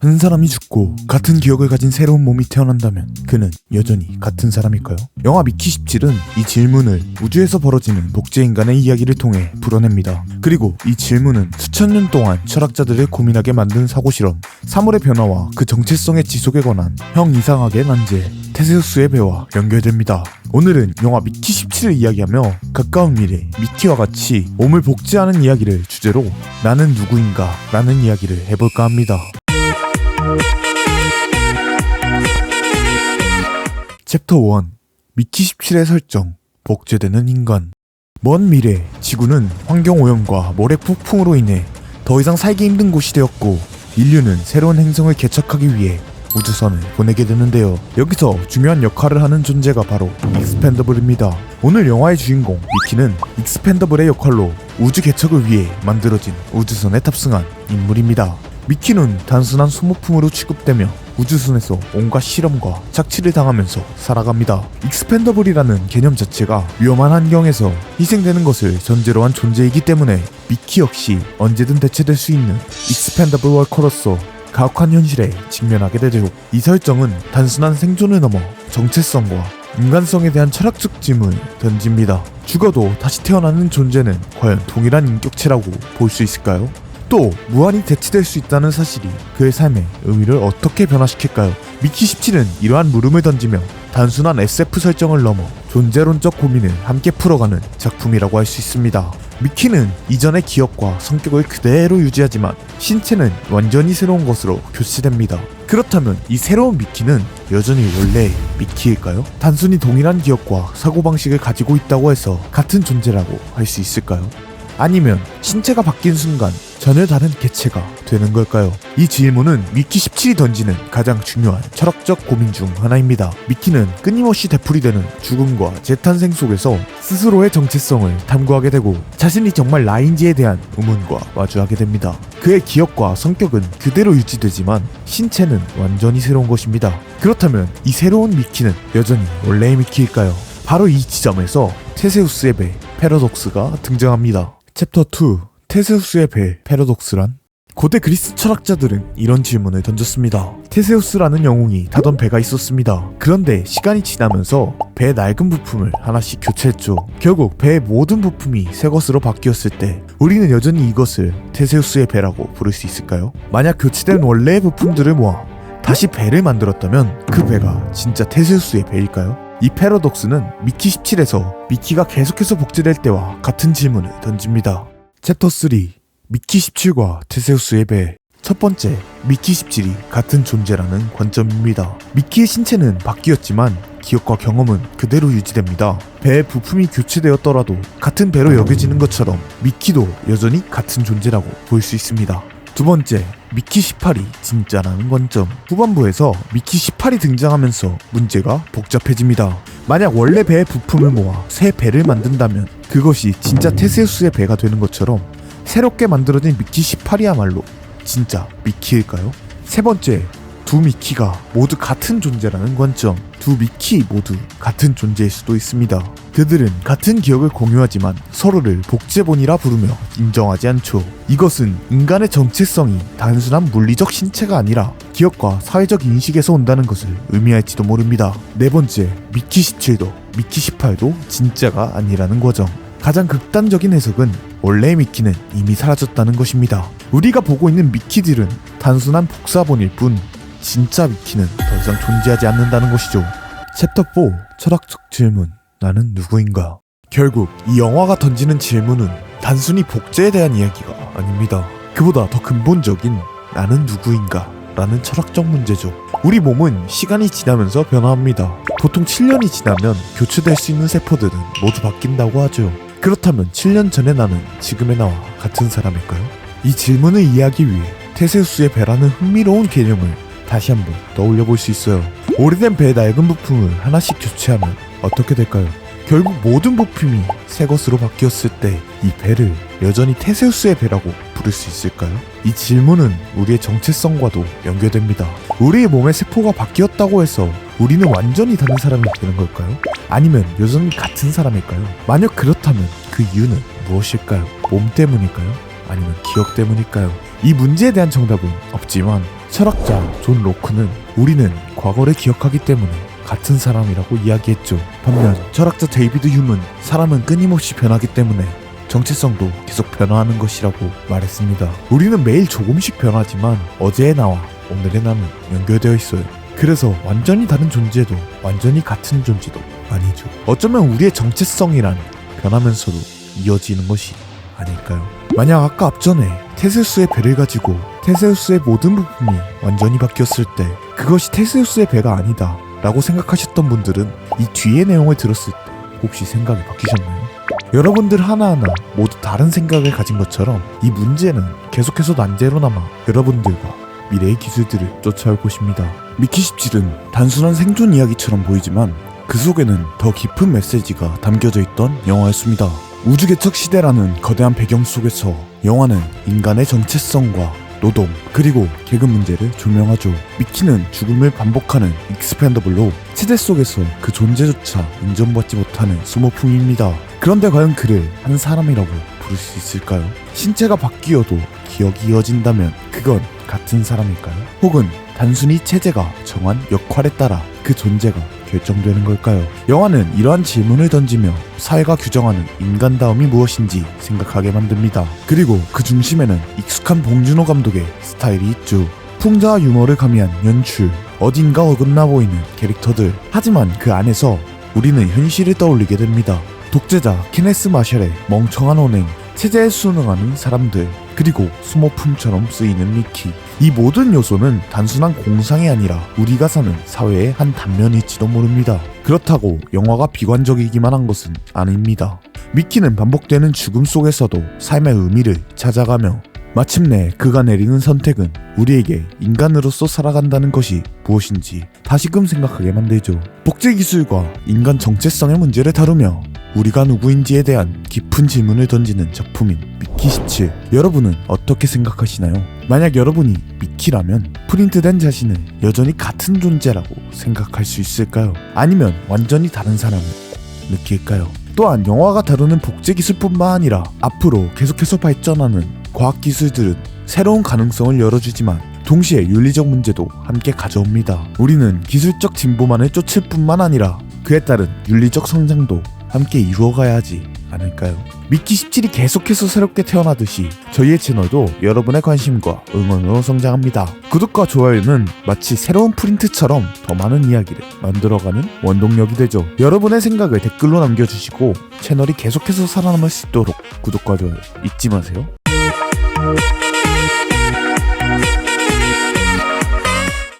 한 사람이 죽고 같은 기억을 가진 새로운 몸이 태어난다면 그는 여전히 같은 사람일까요? 영화 미키 17은 이 질문을 우주에서 벌어지는 복제 인간의 이야기를 통해 풀어냅니다. 그리고 이 질문은 수천 년 동안 철학자들을 고민하게 만든 사고 실험, 사물의 변화와 그 정체성의 지속에 관한 형 이상하게 난제, 테세우스의 배와 연결됩니다. 오늘은 영화 미키 17을 이야기하며 가까운 미래 미키와 같이 몸을 복제하는 이야기를 주제로 나는 누구인가 라는 이야기를 해볼까 합니다. 챕터 1 미키 17의 설정 복제되는 인간 먼 미래 지구는 환경오염과 모래 폭풍으로 인해 더 이상 살기 힘든 곳이 되었고 인류는 새로운 행성을 개척하기 위해 우주선을 보내게 되는데요. 여기서 중요한 역할을 하는 존재가 바로 익스펜더블입니다. 오늘 영화의 주인공 미키는 익스펜더블의 역할로 우주 개척을 위해 만들어진 우주선에 탑승한 인물입니다. 미키는 단순한 소모품으로 취급되며 우주선에서 온갖 실험과 착취를 당하면서 살아갑니다. 익스펜더블이라는 개념 자체가 위험한 환경에서 희생되는 것을 전제로 한 존재이기 때문에 미키 역시 언제든 대체될 수 있는 익스펜더블 월커로서 가혹한 현실에 직면하게 되죠. 이 설정은 단순한 생존을 넘어 정체성과 인간성에 대한 철학적 질문을 던집니다. 죽어도 다시 태어나는 존재는 과연 동일한 인격체라고 볼 수 있을까요? 또 무한히 대체될 수 있다는 사실이 그의 삶의 의미를 어떻게 변화시킬까요? 미키 17은 이러한 물음을 던지며 단순한 SF 설정을 넘어 존재론적 고민을 함께 풀어가는 작품이라고 할 수 있습니다. 미키는 이전의 기억과 성격을 그대로 유지하지만 신체는 완전히 새로운 것으로 교체됩니다. 그렇다면 이 새로운 미키는 여전히 원래의 미키일까요? 단순히 동일한 기억과 사고방식을 가지고 있다고 해서 같은 존재라고 할 수 있을까요? 아니면 신체가 바뀐 순간 전혀 다른 개체가 되는 걸까요? 이 질문은 미키 17이 던지는 가장 중요한 철학적 고민 중 하나입니다. 미키는 끊임없이 되풀이되는 죽음과 재탄생 속에서 스스로의 정체성을 탐구하게 되고 자신이 정말 나인지에 대한 의문과 마주하게 됩니다. 그의 기억과 성격은 그대로 유지되지만 신체는 완전히 새로운 것입니다. 그렇다면 이 새로운 미키는 여전히 원래의 미키일까요? 바로 이 지점에서 테세우스의 배 패러독스가 등장합니다. 챕터 2 테세우스의 배 패러독스란? 고대 그리스 철학자들은 이런 질문을 던졌습니다. 테세우스라는 영웅이 타던 배가 있었습니다. 그런데 시간이 지나면서 배의 낡은 부품을 하나씩 교체했죠. 결국 배의 모든 부품이 새 것으로 바뀌었을 때 우리는 여전히 이것을 테세우스의 배라고 부를 수 있을까요? 만약 교체된 원래의 부품들을 모아 다시 배를 만들었다면 그 배가 진짜 테세우스의 배일까요? 이 패러독스는 미키 17에서 미키가 계속해서 복제될 때와 같은 질문을 던집니다. 챕터 3 미키 17과 테세우스의 배. 첫 번째, 미키 17이 같은 존재라는 관점입니다. 미키의 신체는 바뀌었지만 기억과 경험은 그대로 유지됩니다. 배의 부품이 교체되었더라도 같은 배로 여겨지는 것처럼 미키도 여전히 같은 존재라고 볼 수 있습니다. 두 번째, 미키 18이 진짜라는 관점. 후반부에서 미키 18이 등장하면서 문제가 복잡해집니다. 만약 원래 배의 부품을 모아 새 배를 만든다면 그것이 진짜 테세우스의 배가 되는 것처럼 새롭게 만들어진 미키 18이야말로 진짜 미키일까요? 세 번째, 두 미키가 모두 같은 존재라는 관점. 두 미키 모두 같은 존재일 수도 있습니다. 그들은 같은 기억을 공유하지만 서로를 복제본이라 부르며 인정하지 않죠. 이것은 인간의 정체성이 단순한 물리적 신체가 아니라 기억과 사회적 인식에서 온다는 것을 의미할지도 모릅니다. 네 번째, 미키 17도 미키 18도 진짜가 아니라는 과정. 가장 극단적인 해석은 원래의 미키는 이미 사라졌다는 것입니다. 우리가 보고 있는 미키들은 단순한 복사본일 뿐 진짜 미키는 더 이상 존재하지 않는다는 것이죠. 챕터 4 철학적 질문 나는 누구인가? 결국 이 영화가 던지는 질문은 단순히 복제에 대한 이야기가 아닙니다. 그보다 더 근본적인 나는 누구인가? 라는 철학적 문제죠. 우리 몸은 시간이 지나면서 변화합니다. 보통 7년이 지나면 교체될 수 있는 세포들은 모두 바뀐다고 하죠. 그렇다면 7년 전의 나는 지금의 나와 같은 사람일까요? 이 질문을 이해하기 위해 테세우스의 배라는 흥미로운 개념을 다시 한번 떠올려 볼 수 있어요. 오래된 배의 낡은 부품을 하나씩 교체하면 어떻게 될까요? 결국 모든 부품이 새 것으로 바뀌었을 때 이 배를 여전히 테세우스의 배라고 부를 수 있을까요? 이 질문은 우리의 정체성과도 연결됩니다. 우리의 몸의 세포가 바뀌었다고 해서 우리는 완전히 다른 사람이 되는 걸까요? 아니면 여전히 같은 사람일까요? 만약 그렇다면 그 이유는 무엇일까요? 몸 때문일까요? 아니면 기억 때문일까요? 이 문제에 대한 정답은 없지만 철학자 존 로크는 우리는 과거를 기억하기 때문에 같은 사람이라고 이야기했죠. 반면 철학자 데이비드 휴문 사람은 끊임없이 변하기 때문에 정체성도 계속 변화하는 것이라고 말했습니다. 우리는 매일 조금씩 변하지만 어제의 나와 오늘의 나는 연결되어 있어요. 그래서 완전히 다른 존재도 완전히 같은 존재도 아니죠. 어쩌면 우리의 정체성이란 변하면서도 이어지는 것이 아닐까요? 만약 아까 앞전에 테세우스의 배를 가지고 테세우스의 모든 부품이 완전히 바뀌었을 때 그것이 테세우스의 배가 아니다 라고 생각하셨던 분들은 이 뒤의 내용을 들었을 때 혹시 생각이 바뀌셨나요? 여러분들 하나하나 모두 다른 생각을 가진 것처럼 이 문제는 계속해서 난제로 남아 여러분들과 미래의 기술들을 쫓아올 것입니다. 미키 17은 단순한 생존 이야기처럼 보이지만 그 속에는 더 깊은 메시지가 담겨져 있던 영화였습니다. 우주 개척 시대라는 거대한 배경 속에서 영화는 인간의 정체성과 노동 그리고 계급 문제를 조명하죠. 미키는 죽음을 반복하는 익스펜더블로 세대 속에서 그 존재조차 인정받지 못하는 소모품입니다. 그런데 과연 그를 한 사람이라고 부를 수 있을까요? 신체가 바뀌어도 기억이 이어진다면 그건 같은 사람일까요? 혹은 단순히 체제가 정한 역할에 따라 그 존재가 결정되는 걸까요? 영화는 이러한 질문을 던지며 사회가 규정하는 인간다움이 무엇인지 생각하게 만듭니다. 그리고 그 중심에는 익숙한 봉준호 감독의 스타일이 있죠. 풍자와 유머를 가미한 연출, 어딘가 어긋나 보이는 캐릭터들. 하지만 그 안에서 우리는 현실을 떠올리게 됩니다. 독재자 케네스 마셜의 멍청한 언행, 체제에 순응하는 사람들, 그리고 소모품처럼 쓰이는 미키. 이 모든 요소는 단순한 공상이 아니라 우리가 사는 사회의 한 단면일지도 모릅니다. 그렇다고 영화가 비관적이기만 한 것은 아닙니다. 미키는 반복되는 죽음 속에서도 삶의 의미를 찾아가며 마침내 그가 내리는 선택은 우리에게 인간으로서 살아간다는 것이 무엇인지 다시금 생각하게 만들죠. 복제 기술과 인간 정체성의 문제를 다루며 우리가 누구인지에 대한 깊은 질문을 던지는 작품인 미키 17. 여러분은 어떻게 생각하시나요? 만약 여러분이 미키라면 프린트된 자신을 여전히 같은 존재라고 생각할 수 있을까요? 아니면 완전히 다른 사람을 느낄까요? 또한 영화가 다루는 복제 기술뿐만 아니라 앞으로 계속해서 발전하는 과학 기술들은 새로운 가능성을 열어주지만 동시에 윤리적 문제도 함께 가져옵니다. 우리는 기술적 진보만을 쫓을 뿐만 아니라 그에 따른 윤리적 성장도 함께 이루어가야 하지 않을까요? 미키 17이 계속해서 새롭게 태어나듯이 저희의 채널도 여러분의 관심과 응원으로 성장합니다. 구독과 좋아요는 마치 새로운 프린트처럼 더 많은 이야기를 만들어가는 원동력이 되죠. 여러분의 생각을 댓글로 남겨주시고 채널이 계속해서 살아남을 수 있도록 구독과 좋아요 잊지 마세요. Thank you.